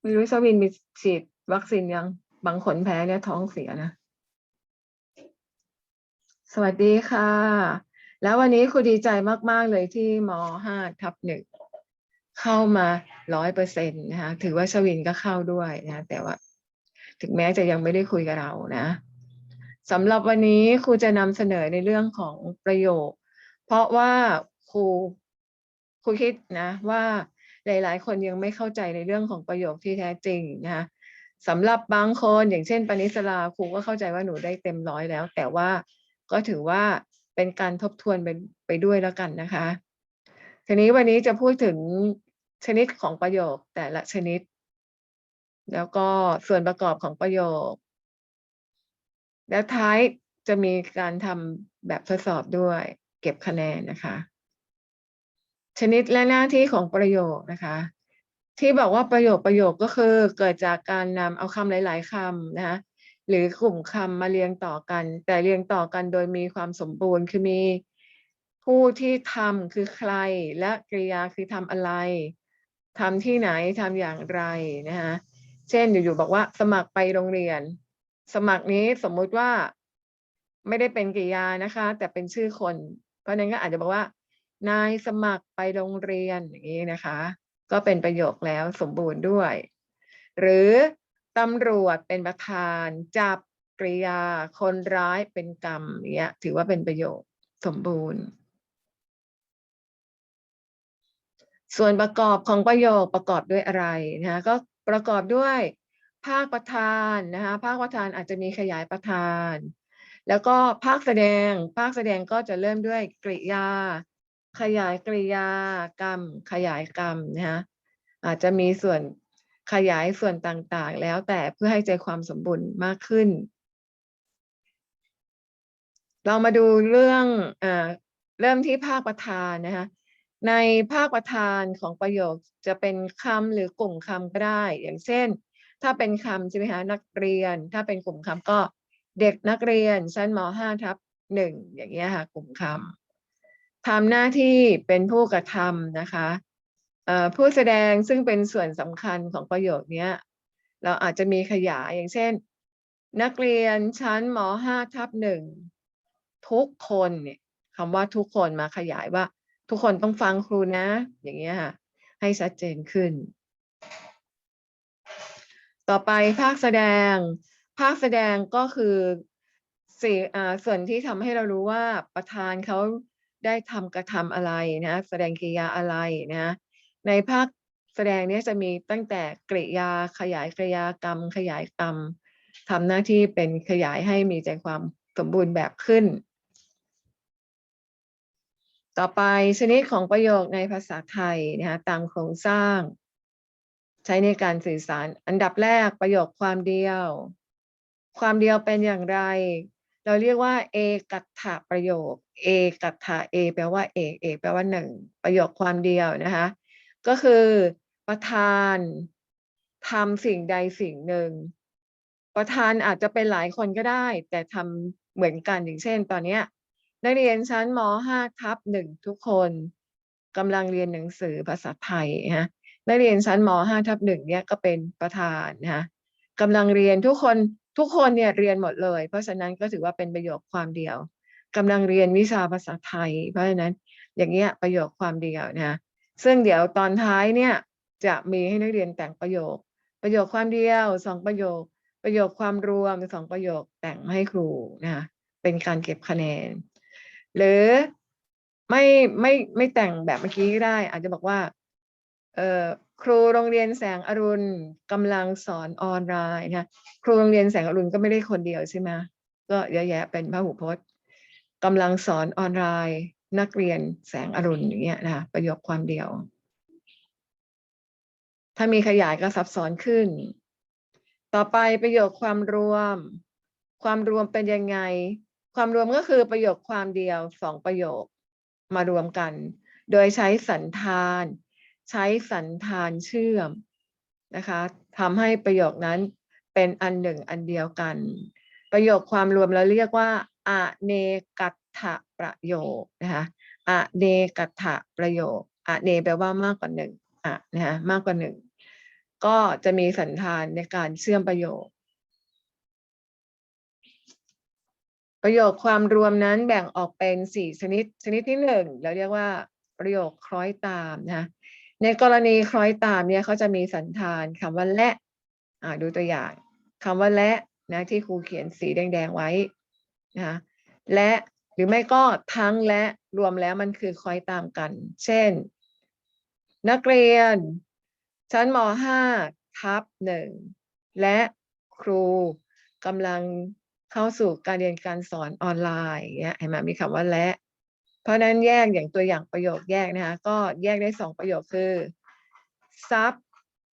ไม่รู้ชวินมีฉีดวัคซีนยังบางคนแพ้เนี่ยท้องเสียนะ สวัสดีค่ะ แล้ววันนี้ครูดีใจมาก ๆ เลยที่มห้าทับหนึ่งเข้ามาร้อยเปอร์เซ็นต์นะคะถือว่าชวินก็เข้าด้วยนะ แต่ว่า ถึงแม้จะยังไม่ได้คุยกับเรานะสำหรับวันนี้ครูจะนำเสนอในเรื่องของประโยค เพราะว่าครูครูคิดนะว่า หลาย ๆ คนยังไม่เข้าใจในเรื่องของประโยคที่แท้จริงนะคะสำหรับบางคนอย่างเช่นปณิสลาครูก็เข้าใจว่าหนูได้เต็มร้อยแล้ว แต่ว่าก็ถือว่าเป็นการทบทวนไปไปด้วยแล้วกันนะคะ ทีนี้วันนี้จะพูดถึงชนิดของประโยคแต่ละชนิด แล้วก็ส่วนประกอบของประโยค แล้วท้ายจะมีการทำแบบทดสอบด้วย เก็บคะแนนนะคะ ชนิดและหน้าที่ของประโยคนะคะ ที่บอกว่าประโยคประโยคก็คือเกิดจากการนำเอาคำหลาย ๆคำนะคะหรือกลุ่มคำมาเรียงต่อกัน แต่เรียงต่อกันโดยมีความสมบูรณ์คือมีผู้ที่ทำคือใคร และกริยาคือทำอะไรทำที่ไหนทำอย่างไรนะคะเช่นอยู่ๆบอกว่า สมัครไปโรงเรียน สมัครนี้สมมุติว่า ไม่ได้เป็นกริยานะคะ แต่เป็นชื่อคน เพราะฉะนั้นก็อาจจะบอกว่า นายสมัครไปโรงเรียนอย่างนี้นะคะ ก็เป็นประโยคแล้วสมบูรณ์ด้วย หรือตำรวจเป็นประธาน จับกริยา คนร้ายเป็นกรรมเนี้ย ถือว่าเป็นประโยคสมบูรณ์ ส่วนประกอบของประโยคประกอบด้วยอะไรนะคะก็ประกอบด้วยภาคประธานนะคะภาคประธานอาจจะมีขยายประธาน แล้วก็ภาคแสดง ภาคแสดงก็จะเริ่มด้วยกริยา ขยายกริยากรรม ขยายกรรมนะคะอาจจะมีส่วนขยายส่วนต่างๆ แล้วแต่เพื่อให้ใจความสมบูรณ์มากขึ้น เรามาดูเรื่องอเริ่มที่ภาคประธานนะคะในภาคประธานของประโยคจะเป็นคำหรือกลุ่มคำก็ได้ อย่างเช่น ถ้าเป็นคำใช่ไหมคะนักเรียน ถ้าเป็นกลุ่มคำก็เด็กนักเรียนชั้นม .5 ทับหนึ่งอย่างเงี้ยค่ะกลุ่มคำ ทำหน้าที่เป็นผู้กระทำนะคะผู้แสดงซึ่งเป็นส่วนสำคัญของประโยคนี้เราอาจจะมีขยายอย่างเช่น นักเรียนชั้นม .5 ทับหนึ่งทุกคนเนี่ยคำว่าทุกคนมาขยายว่า ทุกคนต้องฟังครูนะ อย่างเงี้ยค่ะให้ชัดเจนขึ้น ต่อไปภาคแสดง ภาคแสดงก็คือส่ส่วนที่ทำให้เรารู้ว่าประธานเขา ได้ทำกระทำอะไรนะแสดงกิริยาอะไรนะในภาคแสดงนี้จะมีตั้งแต่กริยาขยายกริยากรรม ขยายกรรมทำหน้าที่เป็นขยายให้มีใจความสมบูรณ์แบบขึ้น ต่อไปชนิดของประโยคในภาษาไทยนะคะตามโครงสร้าง ใช้ในการสื่อสารอันดับแรกประโยคความเดียว ความเดียวเป็นอย่างไร เราเรียกว่าเอกัตถะประโยคเอกัตถะเอแปลว่าเอกเอกแปลว่าหนึ่งประโยคความเดียวนะคะ ก็คือประธานทำสิ่งใดสิ่งหนึ่ง ประธานอาจจะเป็นหลายคนก็ได้ แต่ทำเหมือนกันอย่างเช่น ตอนนี้นักเรียนชั้นม .5 ทับหนึ่งทุกคนกำลังเรียนหนังสือภาษาไทยนะนักเรียนชั้นม .5 ทับหนึ่งเนี่ยก็เป็นประธานนะคะกำลังเรียนทุกคน ทุกคนเนี่ยเรียนหมดเลย เพราะฉะนั้นก็ถือว่าเป็นประโยคความเดียวกำลังเรียนวิชาภาษาไทย เพราะฉะนั้นอย่างเงี้ยประโยคความเดียวนะซึ่งเดี๋ยวตอนท้ายเนี่ยจะมีให้นักเรียนแต่งประโยค ประโยคความเดียวสองประโยค ประโยคความรวมสองประโยคแต่งให้ครูนะคะเป็นการเก็บคะแนน หรือไม่ไม่ไม่แต่งแบบเมื่อกี้ก็ได้ อาจจะบอกว่า ครูโรงเรียนแสงอรุณกำลังสอนออนไลน์นะครูโรงเรียนแสงอรุณก็ไม่ได้คนเดียวใช่ไหมก็เยอะแยะเป็นพหูพจน์กำลังสอนออนไลน์ นักเรียนแสงอรุณอย่างเงี้ยนะประโยคความเดียว ถ้ามีขยายก็ซับซ้อนขึ้น ต่อไปประโยคความรวม ความรวมเป็นยังไง ความรวมก็คือประโยคความเดียวสองประโยคมารวมกัน โดยใช้สันธาน ใช้สันธานเชื่อมนะคะทำให้ประโยคนั้นเป็นอันหนึ่งอันเดียวกัน ประโยคความรวมเราเรียกว่าอเนกัตถะประโยคนะคะอเนกัตถะประโยคอเนแปลว่ามากกว่าหนึ่งอะนะคะมากกว่าหนึ่งก็จะมีสันธานในการเชื่อมประโยค ประโยคความรวมนั้นแบ่งออกเป็นสี่ชนิดชนิดที่หนึ่งเราเรียกว่าประโยคคล้อยตามนะ ในกรณีคล้อยตามเนี่ยเขาจะมีสันธานคำว่าและอ่าดูตัวอย่างคำว่าและนะที่ครูเขียนสีแดงๆไว้นะคะและหรือไม่ก็ทั้งและรวมแล้วมันคือคล้อยตามกัน เช่น นักเรียน ชั้นม .5 ทับหนึ่งและครูกำลังเข้าสู่การเรียนการสอนออนไลน์เงี้ยเห็นไหมมีคำว่าและ ราะนั้นแยกอย่างตัวอย่างประโยคแยกนะคะก็แยกได้สองประโยคคือซับ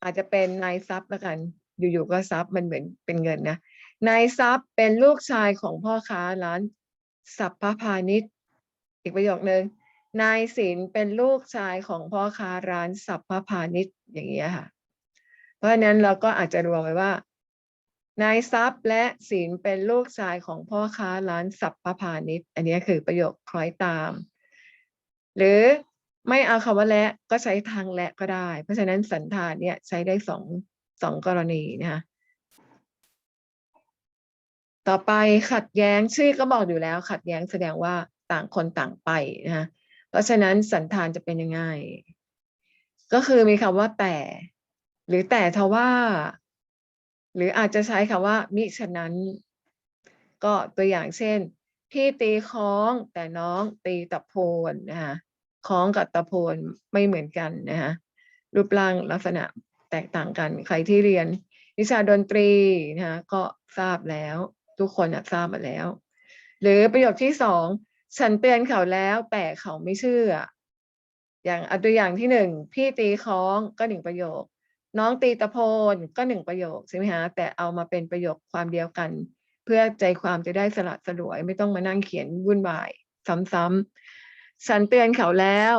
อาจจะเป็นนายซับล้วกัน อยู่ๆก็ซับมันเหมือนเป็นเงินนะนายซับเป็นลูกชายของพ่อค้าร้านสัพพพาณิชย์อีกประโยคนึงนายศิลเป็นลูกชายของพ่อค้าร้านสัพพพาณิชย์อย่างเงี้ยค่ะ เพราะฉะนั้นเราก็อาจจะรวมไว้ว่า นายทรัพย์และศิลเป็นลูกชายของพ่อค้าร้านสัพพพาณิชย์ อันนี้คือประโยคคล้อยตาม หรือไม่เอาคำว่าและก็ใช้ทางและก็ได้ เพราะฉะนั้นสันธานเนี่ยใช้ได้สองสองกรณีนะคะต่อไปขัดแย้งชื่อก็บอกอยู่แล้ว ขัดแย้งแสดงว่าต่างคนต่างไปนะคะเพราะฉะนั้นสันธานจะเป็นยังไง ก็คือมีคำว่าแต่ หรือแต่ทว่า หรืออาจจะใช้คำว่า มิฉะนั้น ก็ตัวอย่างเช่น พี่ตีคล้องแต่น้องตีตะโพนนะคะคล้องกับตะโพนไม่เหมือนกันนะคะรูปร่างลักษณะแตกต่างกัน ใครที่เรียนวิชาดนตรีนะคะก็ทราบแล้ว ทุกคนทราบมาแล้ว หรือประโยคที่สองฉันเตือนเขาแล้วแต่เขาไม่เชื่อ อย่างตัวอย่างที่หนึ่งพี่ตีคล้องก็หนึ่งประโยค น้องตีตะโพนก็หนึ่งประโยคใช่ไหมฮะแต่เอามาเป็นประโยคความเดียวกัน เพื่อใจความจะได้สละสลวย ไม่ต้องมานั่งเขียนวุ่นวาย ซ้ำๆฉันเตือนเขาแล้ว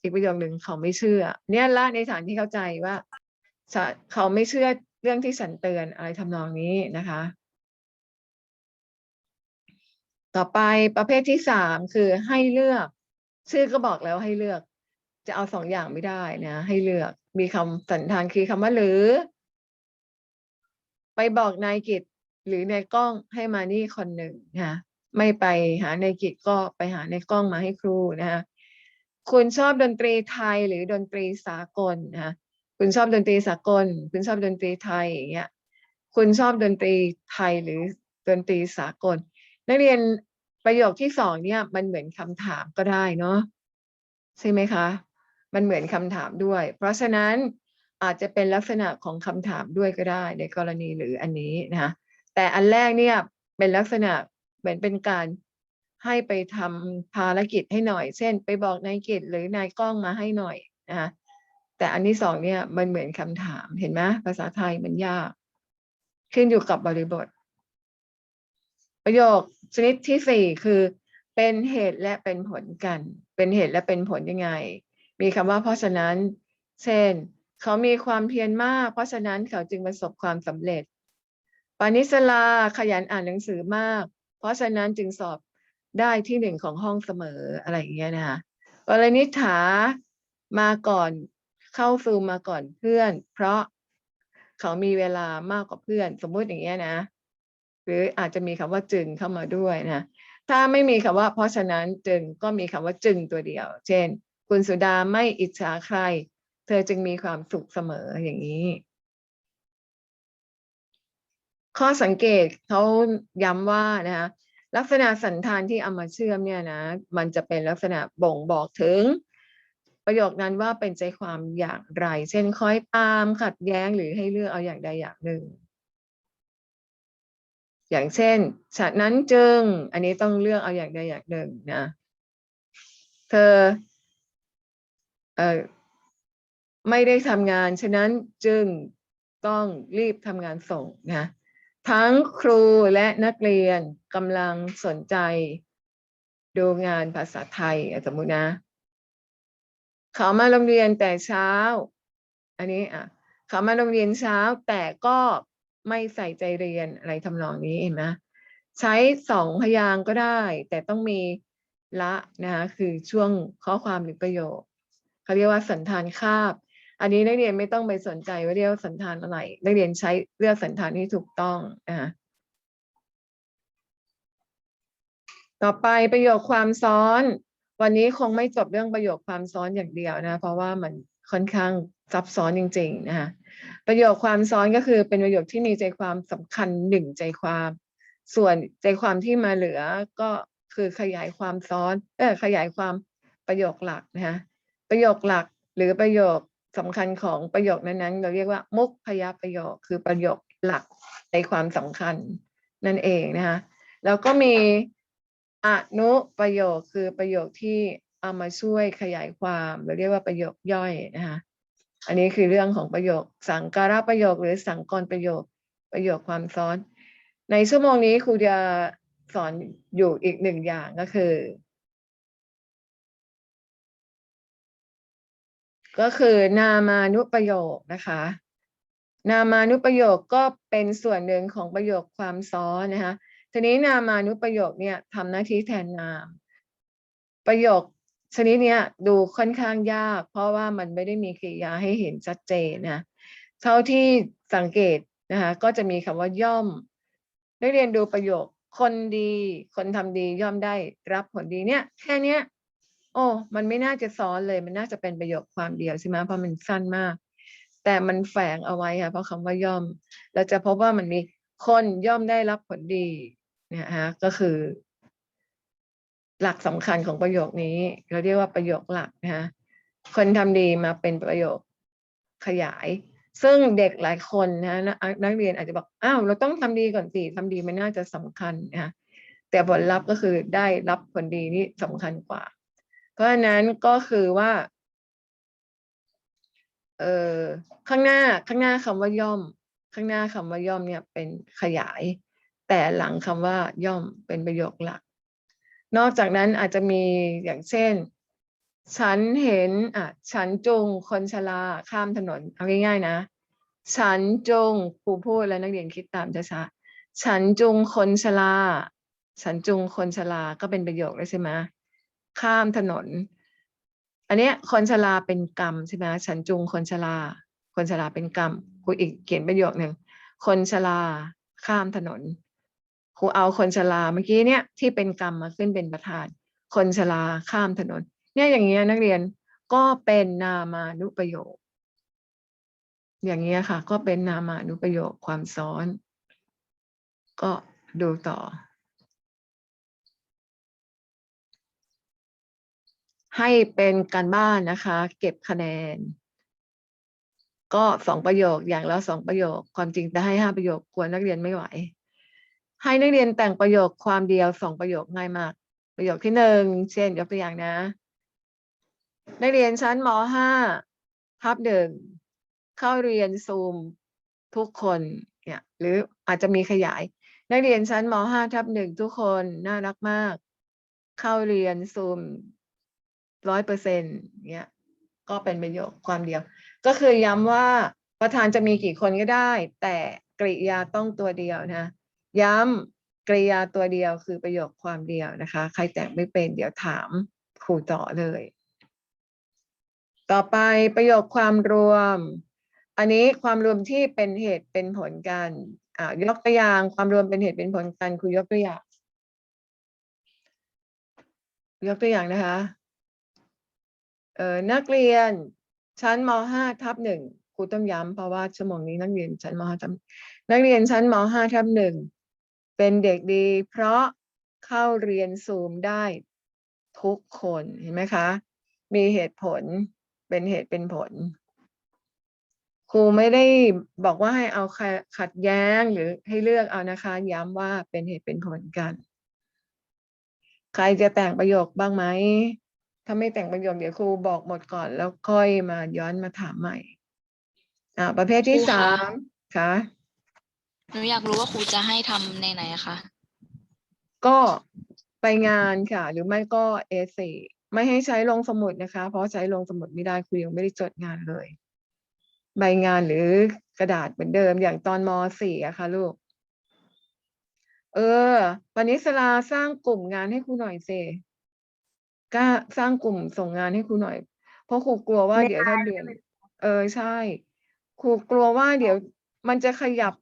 อีกประโยคหนึ่งเขาไม่เชื่อ เนี่ยละในฐานที่เข้าใจว่าเขาไม่เชื่อเรื่องที่ฉันเตือนอะไรทำนองนี้นะคะ ต่อไปประเภทที่สามคือให้เลือก ชื่อก็บอกแล้วให้เลือก จะเอาสองอย่างไม่ได้นะ ให้เลือก มีคำสันธานคือคำว่าหรือ ไปบอกนายกิจหรือนายกล้องให้มานี่คนหนึ่งนะไม่ไปหานายกิจก็ไปหานายกล้องมาให้ครูนะคะคุณชอบดนตรีไทยหรือดนตรีสากลนะคะคุณชอบดนตรีสากล คุณชอบดนตรีไทยอย่างเงี้ยคุณชอบดนตรีไทยหรือดนตรีสากล นักเรียนประโยคที่สองเนี่ยมันเหมือนคำถามก็ได้เนาะใช่ไหมคะ มันเหมือนคำถามด้วย เพราะฉะนั้นอาจจะเป็นลักษณะของคำถามด้วยก็ได้ในกรณีหรืออันนี้นะคะแต่อันแรกเนี่ยเป็นลักษณะเหมือนเป็นการให้ไปทำภารกิจให้หน่อย เช่น ไปบอกนายกิจหรือนายกล้องมาให้หน่อยนะคะแต่อันที่สองเนี่ยมันเหมือนคำถามเห็นไหมภาษาไทยมันยาก ขึ้นอยู่กับบริบท ประโยคชนิดที่สี่คือ เป็นเหตุและเป็นผลกัน เป็นเหตุและเป็นผลยังไง มีคำว่าเพราะฉะนั้น เช่น เขามีความเพียรมาก เพราะฉะนั้นเขาจึงประสบความสำเร็จ ปานิสลาขยันอ่านหนังสือมาก เพราะฉะนั้นจึงสอบได้ที่หนึ่งของห้องเสมออะไรอย่างเงี้ยนะคะวรนิฐามาก่อนเข้าซูมมาก่อนเพื่อน เพราะเขามีเวลามากกว่าเพื่อน สมมุติอย่างเงี้ยนะ หรืออาจจะมีคำว่าจึงเข้ามาด้วยนะ ถ้าไม่มีคำว่า เพราะฉะนั้นจึงก็มีคำว่าจึงตัวเดียว เช่น คุณสุดาไม่อิจฉาใคร เธอจึงมีความสุขเสมออย่างนี้ ข้อสังเกตเขาย้ำว่านะคะลักษณะสันธานที่เอามาเชื่อมเนี่ยนะ มันจะเป็นลักษณะบ่งบอกถึง ประโยคนั้นว่าเป็นใจความอย่างไร เช่นคอยตามขัดแย้งหรือให้เลือกเอาอย่างใดอย่างหนึ่ง อย่างเช่นฉะนั้นจึง อันนี้ต้องเลือกเอาอย่างใดอย่างหนึ่งนะ เธอเอ่อ ไม่ได้ทำงาน ฉะนั้นจึงต้องรีบทำงานส่งนะทั้งครูและนักเรียนกำลังสนใจ ดูงานภาษาไทยสมมุตินะ เขามาโรงเรียนแต่เช้า อันนี้อะ เขามาโรงเรียนเช้าแต่ก็ไม่ใส่ใจเรียนอะไรทำนองนี้เห็นไหมใช้สองพยางก็ได้ แต่ต้องมีละนะคะคือช่วงข้อความหรือประโยค เขาเรียกว่าสันธานคาบ อันนี้นักเรียนไม่ต้องไปสนใจว่าเรียกสันธานอะไร นักเรียนใช้เลือกสันธานที่ถูกต้องนะคะต่อไปประโยคความซ้อน วันนี้คงไม่จบเรื่องประโยคความซ้อนอย่างเดียวนะ เพราะว่ามันค่อนข้างซับซ้อนจริง ๆ นะคะประโยคความซ้อนก็คือเป็นประโยคที่มีใจความสำคัญหนึ่งใจความ ส่วนใจความที่มาเหลือก็คือขยายความซ้อนเออขยายความประโยคหลักนะคะ ประโยคหลักหรือประโยคสำคัญของประโยคนั้นๆ เราเรียกว่า มุกพยาประโยคคือประโยคหลักในความสำคัญนั่นเองนะคะแล้วก็มีอนุประโยคคือประโยคที่เอามาช่วยขยายความเราเรียกว่าประโยคย่อยนะคะอันนี้คือเรื่องของประโยค สังการะประโยคหรือสังกรประโยคประโยคความซ้อน ในชั่วโมงนี้ครูจะสอนอยู่อีกหนึ่งอย่างก็คือ ก็คือนามานุประโยคนะคะ นามานุประโยคก็เป็นส่วนหนึ่งของประโยคความซ้อนนะคะทีนี้นามานุประโยคเนี่ยทำหน้าที่แทนนาม ประโยคชนิดเนี้ยดูค่อนข้างยาก เพราะว่ามันไม่ได้มีกริยาให้เห็นชัดเจนนะเท่าที่สังเกตนะคะก็จะมีคำว่าย่อมนักเรียนดูประโยคคนดี คนทำดีย่อมได้รับผลดีเนี่ยแค่เนี้ย โอ้มันไม่น่าจะซ้อนเลย มันน่าจะเป็นประโยคความเดียวใช่ไหมเพราะมันสั้นมาก แต่มันแฝงเอาไว้ค่ะเพราะคำว่าย่อม เราจะพบว่ามันมีคนย่อมได้รับผลดีเนี่ยฮะก็คือ หลักสำคัญของประโยคนี้ เราเรียกว่าประโยคหลักนะฮะคนทำดีมาเป็นประโยคขยาย ซึ่งเด็กหลายคนนะนักนักเรียนอาจจะบอกอ้าวเราต้องทำดีก่อนสิทำดีมันน่าจะสำคัญนะฮะแต่ผลลัพธ์ก็คือได้รับผลดีนี่สำคัญกว่า เพราะฉะนั้นก็คือว่า เออข้างหน้าข้างหน้าคำว่าย่อม ข้างหน้าคำว่าย่อมเนี่ยเป็นขยาย แต่หลังคำว่าย่อมเป็นประโยคหลัก นอกจากนั้นอาจจะมีอย่างเช่น ฉันเห็นอะฉันจงคนชราข้ามถนนเอาง่ายๆนะฉันจงครูพูดแล้วนักเรียนคิดตามช้าๆฉันจงคนชราฉันจงคนชราก็เป็นประโยคเลยใช่ไหม ข้ามถนน อันเนี้ยคนชราเป็นกรรมใช่ไหมฉันจุงคนชราคนชราเป็นกรรมครูอีกเขียนประโยคหนึ่งคนชราข้ามถนนครูเอาคนชราเมื่อกี้เนี่ยที่เป็นกรรมมาขึ้นเป็นประธาน คนชราข้ามถนน เนี่ยอย่างเงี้ยนักเรียนก็เป็นนามานุประโยค อย่างเงี้ยค่ะ ก็เป็นนามานุประโยคความซ้อน ก็ดูต่อ ให้เป็นการบ้านนะคะ เก็บคะแนน ก็สองประโยคอย่างละสองประโยค ความจริงจะให้ห้าประโยคกลัวนักเรียนไม่ไหว ให้นักเรียนแต่งประโยคความเดียวสองประโยคง่ายมาก ประโยคที่หนึ่งเช่นยกตัวอย่างนะ นักเรียนชั้นมห้าทับหนึ่งเข้าเรียนซูมทุกคนเนี่ยหรืออาจจะมีขยาย นักเรียนชั้นมห้าทับหนึ่งทุกคนน่ารักมาก เข้าเรียนซูม ร้อยเปอร์เซ็นต์เนี่ยก็เป็นประโยคความเดียว ก็คือย้ำว่าประธานจะมีกี่คนก็ได้ แต่กริยาต้องตัวเดียวนะ ย้ำกริยาตัวเดียวคือประโยคความเดียวนะคะ ใครแต่งไม่เป็นเดี๋ยวถามครูต่อเลย ต่อไปประโยคความรวม อันนี้ความรวมที่เป็นเหตุเป็นผลกันอ่ายกตัวอย่างความรวมเป็นเหตุเป็นผลกันครูยกตัวอย่าง ยกตัวอย่างนะคะ เอ่อนักเรียนชั้นม .5 ทับหนึ่งครูต้องย้ำเพราะว่าชั่วโมงนี้นักเรียนชั้นม .5 ทับนักเรียนชั้นม .5 ทับหนึ่งเป็นเด็กดี เพราะเข้าเรียนซูมได้ทุกคนเห็นไหมคะ มีเหตุผลเป็นเหตุเป็นผล ครูไม่ได้บอกว่าให้เอาขัดแย้งหรือให้เลือกเอานะคะ ย้ำว่าเป็นเหตุเป็นผลกัน ใครจะแต่งประโยคบ้างไหม ถ้าไม่แต่งประโยคเดี๋ยวครูบอกหมดก่อนแล้วค่อยมาย้อนมาถามใหม่ อ่า ประเภทที่ครูคะ สามค่ะ หนูอยากรู้ว่าครูจะให้ทำในไหนอะคะก็ไปงานค่ะ หรือไม่ก็ A4 ไม่ให้ใช้ลงสมุดนะคะ เพราะใช้ลงสมุดไม่ได้ครูยังไม่ได้จดงานเลย ใบงานหรือกระดาษเหมือนเดิมอย่างตอนม .4 อะค่ะลูก เออ วันนี้สลาสร้างกลุ่มงานให้ครูหน่อยสิ กล้าสร้างกลุ่มส่งงานให้ครูหน่อย เพราะครูกลัวว่าไม่เดี๋ยวถ้าได้เดือนไม่เออใช่ครูกลัวว่าเดี๋ยวมันจะขยับ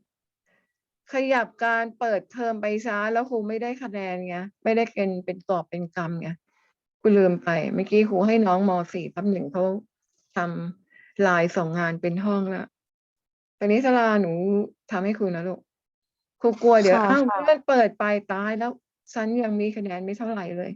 ขยับการเปิดเทอมไปช้า แล้วครูไม่ได้คะแนนไงไม่ได้เป็นเป็นกอบเป็นกำไงครูลืมไปเมื่อกี้ครูให้น้องมสี่ทับหนึ่งเขาทำลายส่งงานเป็นห้องแล้วตอนนี้สลาหนูทำให้ครูนะลูกครูกลัวเดี๋ยวค่ะอ้าวค่ะมันเปิดไปตายแล้วฉันยังมีคะแนนไม่เท่าไหร่เลย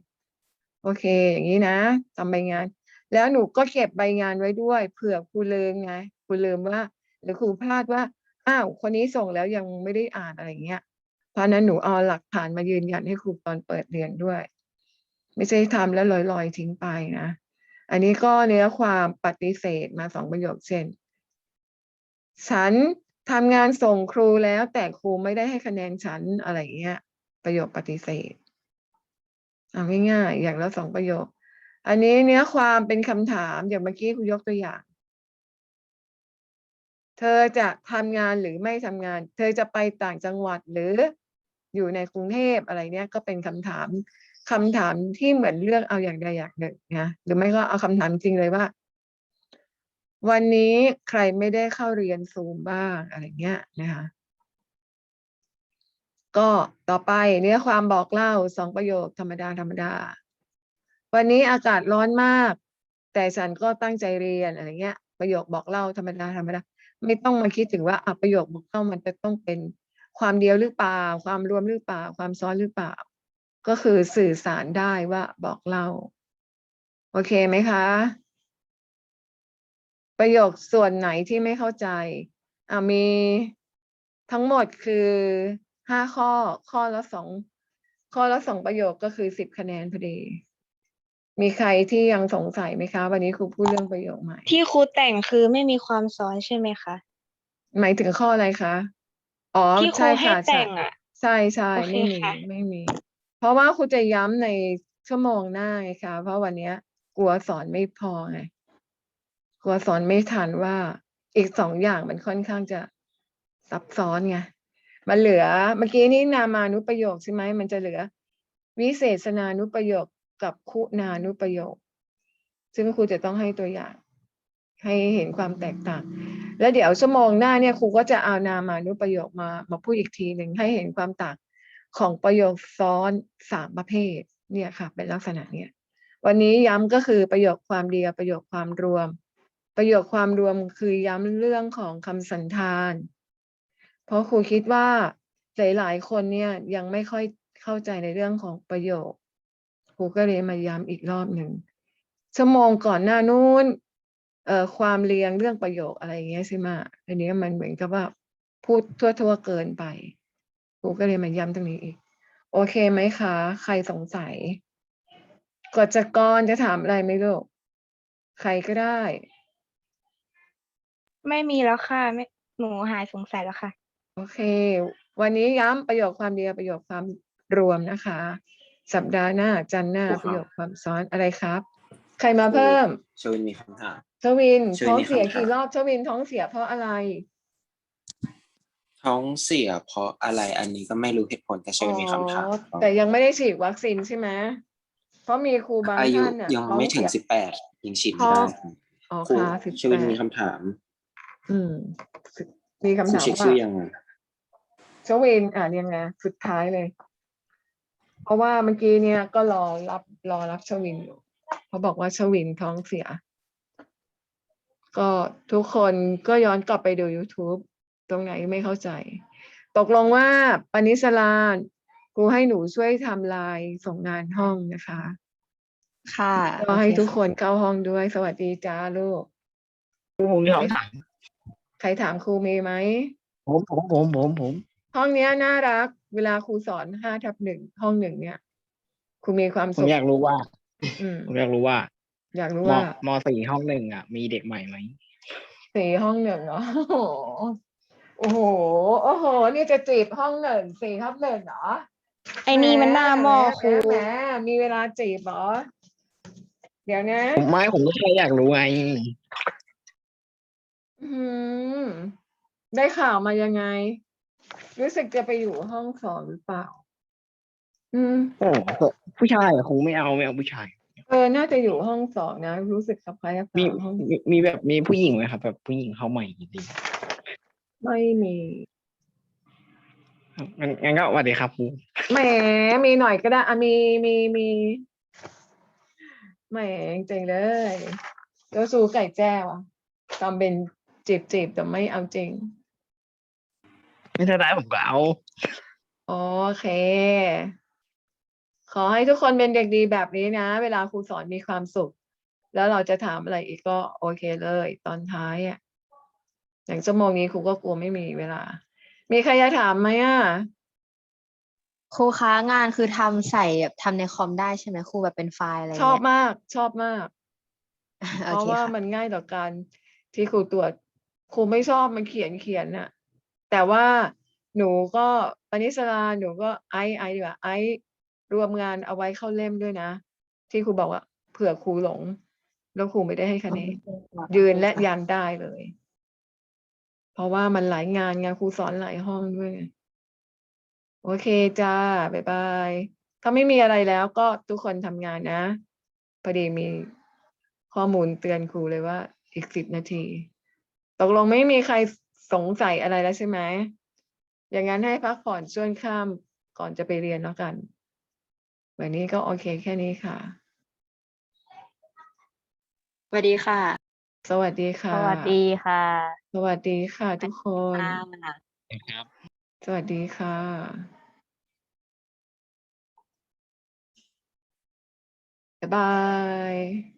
โอเค อย่างนี้นะทำใบงาน แล้วหนูก็เก็บใบงานไว้ด้วย เผื่อครูลืมไงครูลืมว่า หรือครูพลาดว่า อ้าว คนนี้ส่งแล้วยังไม่ได้อ่านอะไรเงี้ย เพราะฉะนั้นหนูเอาหลักฐานมายืนยันให้ครูตอนเปิดเรียนด้วย ไม่ใช่ทำแล้วลอยๆทิ้งไปนะ อันนี้ก็เนื้อความปฏิเสธมาสองประโยคเช่น ฉันทำงานส่งครูแล้วแต่ครูไม่ได้ให้คะแนนฉันอะไรเงี้ย ประโยคปฏิเสธ เอาง่ายๆอย่างละสองประโยค อันนี้เนื้อความเป็นคำถามอย่างเมื่อกี้ครูยกตัวอย่าง เธอจะทำงานหรือไม่ทำงาน เธอจะไปต่างจังหวัดหรืออยู่ในกรุงเทพอะไรเนี้ยก็เป็นคำถามคำถามที่เหมือนเลือกเอาอย่างใดอย่างหนึ่งนะหรือไม่ก็เอาคำถามจริงเลยว่า วันนี้ใครไม่ได้เข้าเรียนซูมบ้างอะไรเงี้ยนะคะ ก็ต่อไปเนื้อความบอกเล่าสองประโยคธรรมดาธรรมดา วันนี้อากาศร้อนมาก แต่ฉันก็ตั้งใจเรียนอะไรเงี้ย ประโยคบอกเล่าธรรมดาธรรมดา ไม่ต้องมาคิดถึงว่าอะประโยคบอกเล่ามันจะต้องเป็นความเดียวหรือเปล่า ความรวมหรือเปล่า ความซ้อนหรือเปล่า ก็คือสื่อสารได้ว่าบอกเล่า โอเคไหมคะ ประโยคส่วนไหนที่ไม่เข้าใจอะมีทั้งหมดคือ ห้าข้อ ข้อละสองข้อละสองประโยคก็คือสิบคะแนนพอดี มีใครที่ยังสงสัยไหมคะ วันนี้ครูพูดเรื่องประโยคใหม่ ที่ครูแต่งคือไม่มีความซ้อนใช่ไหมคะ หมายถึงข้ออะไรคะ อ๋อที่ครูใช่ให้ค่ะใช่แต่งอะ ใช่ใช่โอเคไม่มีค่ะ ไม่มี เพราะว่าครูจะย้ำในชั่วโมงหน้าไงคะเพราะวันเนี้ย กลัวสอนไม่พอไงกลัวสอนไม่ทันว่าอีกสองอย่างมันค่อนข้างจะซับซ้อนไง มันเหลือเมื่อกี้นี้นามานุประโยคใช่ไหมมันจะเหลือ วิเศษนานุประโยคกับคุณานุประโยค ซึ่งครูจะต้องให้ตัวอย่าง ให้เห็นความแตกต่าง แล้วเดี๋ยวชั่วโมงหน้าเนี่ยครูก็จะเอานามานุประโยคมามาพูดอีกทีหนึ่งให้เห็นความต่างของประโยคซ้อนสามประเภทเนี่ยค่ะ เป็นลักษณะเนี้ยวันนี้ย้ำก็คือประโยคความเดียวประโยคความรวม ประโยคความรวมคือย้ำเรื่องของคำสันธาน เพราะครูคิดว่าหลายๆคนเนี่ยยังไม่ค่อยเข้าใจในเรื่องของประโยค ครูก็เลยมาย้ำอีกรอบหนึ่งชั่วโมงก่อนหน้านู้นเอ่อความเรียงเรื่องประโยคอะไรอย่างเงี้ยใช่ไหมอันนี้มันเหมือนกับว่าพูดทั่วๆเกินไป ครูก็เลยมาย้ำตรงนี้อีก โอเคไหมคะ ใครสงสัยกฎจกรจะถามอะไรไหมลูกใครก็ได้ ไม่มีแล้วค่ะไม่หนูหายสงสัยแล้วค่ะ โอเค วันนี้ย้ำประโยคความเดียวประโยคความรวมนะคะ สัปดาห์หน้าจันทร์หน้าครูครับประโยคความซ้อนอะไรครับ ใครมาเพิ่มชวินมีคำถาม ชวินชวินท้องมีเสียคำถาม กี่รอบชวินท้องเสียเพราะอะไรท้องเสียเพราะอะไรอันนี้ก็ไม่รู้เหตุผลแต่ชวินมีคำถาม อ๋อแต่ยังไม่ได้ฉีดวัคซีนใช่ไหมเพราะมีครูบางอายุท่านน่ะยังท้อไม่ถึงเสีสิบแปดยังฉีดท้ไม่อได้งอ๋อครูค่ะสิบชวินแปมีดคำถามอืมมีคคำรูถามเช็คว่าชื่อยังไงชวินอ่านยังไงสุดท้ายเลย เพราะว่าเมื่อกี้เนี่ยก็รอรับรอรับชวินอยู่เขาบอกว่าชวินท้องเสีย ก็ทุกคนก็ย้อนกลับไปดู YouTube ตรงไหนไม่เข้าใจ ตกลงว่าปณิสลานครูให้หนูช่วยทำลายส่งงานห้องนะคะ ค่ะก็ให้ทุกคนเข้าห้องด้วย สวัสดีจ้าลูกผมมีคำถามใครถามครูมีไหมผมผมผมผมผม ห้องเนี้ยน่ารัก เวลาครูสอนห้าทับหนึ่งห้องหนึ่งเนี่ยครูมีความผมสุขอยากรู้ว่า อืมผมอยากรู้ว่าอยากรู้มว่ามสี่ห้องหนึ่งอะ มีเด็กใหม่ไหมสี่ห้องหนึ่งเหรอโอ้โห โอ้โห นี่จะจีบห้องหนึ่งสี่ทับหนึ่งเหรอ ไอ้นี่มันหน้าหม้อครูแหมแหมมีเวลาจีบเหรอ เดี๋ยวนะผมไม่ผมก็แค่อยากรู้ไงอืมได้ข่าวมายังไง รู้สึกจะไปอยู่ห้องสองหรือเปล่า อืม โอ้ผู้ชายอะคงไม่เอาไม่เอาผู้ชาย เออ น่าจะอยู่ห้องสองนะ รู้สึกคล้ายกับมีห้องมีมีแบบมีผู้หญิงไหมครับ แบบผู้หญิงเข้าใหม่จริงไม่มีๆครับงั้นงั้นก็สวัสดีครับครูแหมมีหน่อยก็ได้อะมีมีมีแหมจริงเลยก็สู้ไก่แจ้วะทำเป็นจีบจีบแต่ไม่เอาจริง ไม่ถ้าได้ผมก็เอา โอเค ขอให้ทุกคนเป็นเด็กดีแบบนี้นะ เวลาครูสอนมีความสุข แล้วเราจะถามอะไรอีกก็โอเคเลย ตอนท้ายอะอย่างชั่วโมงนี้ครูก็กลัวไม่มีเวลา มีใครจะถามไหมอะครูคะงานคือทำใส่แบบทำในคอมได้ใช่ไหมครูแบบเป็นไฟล์อะไรชอบเงี้ย มาก ชอบมากโอเพราะเคว่าค่ะมันง่ายต่อการที่ครูตรวจครูไม่ชอบมันเขียนเขียนน่ะ แต่ว่าหนูก็ปณิสราหนูก็ไอไอดีกว่าไอรวมงานเอาไว้เข้าเล่มด้วยนะ ที่ครูบอกว่าเผื่อครูหลง แล้วครูไม่ได้ให้คะแนนยืนและยันได้เลย เพราะว่ามันหลายงานงานครูสอนหลายห้องด้วยไงโอเคจ้า บ๊ายบาย ถ้าไม่มีอะไรแล้วก็ทุกคนทำงานนะพอดีมีข้อมูลเตือนครูเลยว่า อีกสิบนาที ตกลงไม่มีใคร สงสัยอะไรแล้วใช่ไหม อย่างนั้นให้พักผ่อนช่วงข้ามก่อนจะไปเรียนแล้วกัน วันนี้ก็โอเคแค่นี้ค่ะ สวัสดีค่ะ สวัสดีสค่ะวัสดีค่ะ สวัสดีค่ะ ทุกคน ครับ สวัสดีค่ะบ๊ายบาย